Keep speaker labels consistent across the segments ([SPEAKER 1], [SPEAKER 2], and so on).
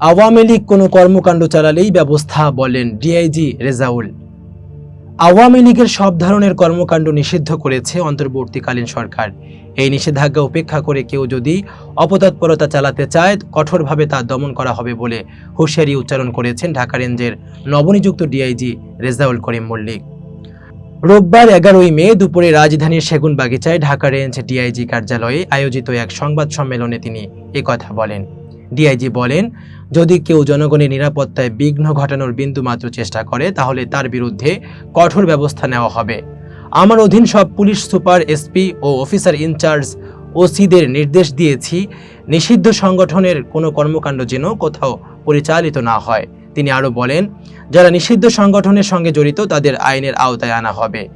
[SPEAKER 1] আওয়ামী লীগ কোনো কর্মকাণ্ড চালালেই ব্যবস্থা বলেন ডিআইজি রেজাউল। আওয়ামী লীগের সব ধরনের কর্মকাণ্ড নিষিদ্ধ করেছে অন্তর্বর্তীকালীন সরকার। এই নিষেধাজ্ঞা উপেক্ষা করে কেউ যদি অপতৎপরতা চালাতে চায়, কঠোরভাবে তা দমন করা হবে বলে হুঁশিয়ারি উচ্চারণ করেছেন ঢাকা রেঞ্জের নবনিযুক্ত ডিআইজি রেজাউল করিম মল্লিক। রোববার এগারোই মে দুপুরে রাজধানীর সেগুনবাগিচায় ঢাকা রেঞ্জ ডিআইজি কার্যালয়ে আয়োজিত এক সংবাদ সম্মেলনে তিনি একথা বলেন। ডিআইজি বলেন যদি কেউ জনগণের নিরাপত্তায় বিঘ্ন ঘটানোর বিন্দুমাত্র চেষ্টা করে, তাহলে তার বিরুদ্ধে কঠোর ব্যবস্থা নেওয়া হবে। আমার অধীন সব পুলিশ সুপার, এসপি ও অফিসার ইনচার্জ ওসিদের নির্দেশ দিয়েছি, নিষিদ্ধ সংগঠনের কোনো কর্মকাণ্ড যেন কোথাও পরিচালিত না হয়। তিনি আরও বলেন, যারা নিষিদ্ধ সংগঠনের সঙ্গে জড়িত, তাদের আইনের আওতায় আনা হবে।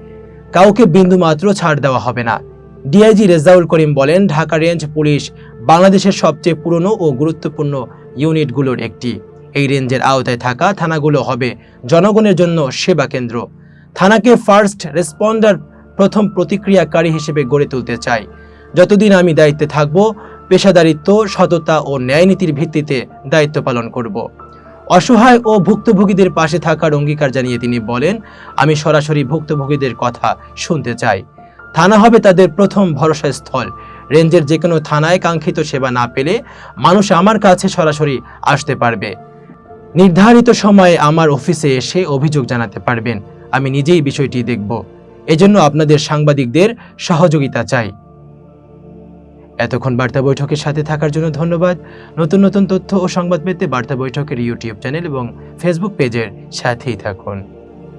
[SPEAKER 1] কাউকে বিন্দুমাত্র ছাড় দেওয়া হবে না। ডিআইজি রেজাউল করিম বলেন, ঢাকা রেঞ্জ পুলিশ বাংলাদেশের সবচেয়ে পুরনো ও গুরুত্বপূর্ণ ইউনিটগুলোর একটি। এই রেঞ্জের আওতায় থাকা থানাগুলো হবে জনগণের জন্য সেবা কেন্দ্র। থানাকে ফার্স্ট রেসপন্ডার প্রথম প্রতিক্রিয়াকারী হিসেবে গড়ে তুলতে চাই। যতদিন আমি দায়িত্বে থাকব, পেশাদারিত্ব, সততা ও ন্যায়নীতির ভিত্তিতে দায়িত্ব পালন করব। অসহায় ও ভুক্তভোগীদের পাশে থাকার অঙ্গীকার জানিয়ে তিনি বলেন, আমি সরাসরি ভুক্তভোগীদের কথা শুনতে চাই। থানা হবে তাদের প্রথম ভরসা স্থল রেঞ্জের যে কোনো থানায় কাঙ্ক্ষিত সেবা না পেলে মানুষ আমার কাছে সরাসরি আসতে পারবে। নির্ধারিত সময়ে আমার অফিসে এসে অভিযোগ জানাতে পারবেন। আমি নিজেই বিষয়টি দেখব। এজন্য আপনাদের সাংবাদিকদের সহযোগিতা চাই। এতক্ষণ বার্তা বৈঠকের সাথে থাকার জন্য ধন্যবাদ। নতুন নতুন তথ্য ও সংবাদ পেতে বার্তা বৈঠকের ইউটিউব চ্যানেল এবং ফেসবুক পেজের সাথেই থাকুন।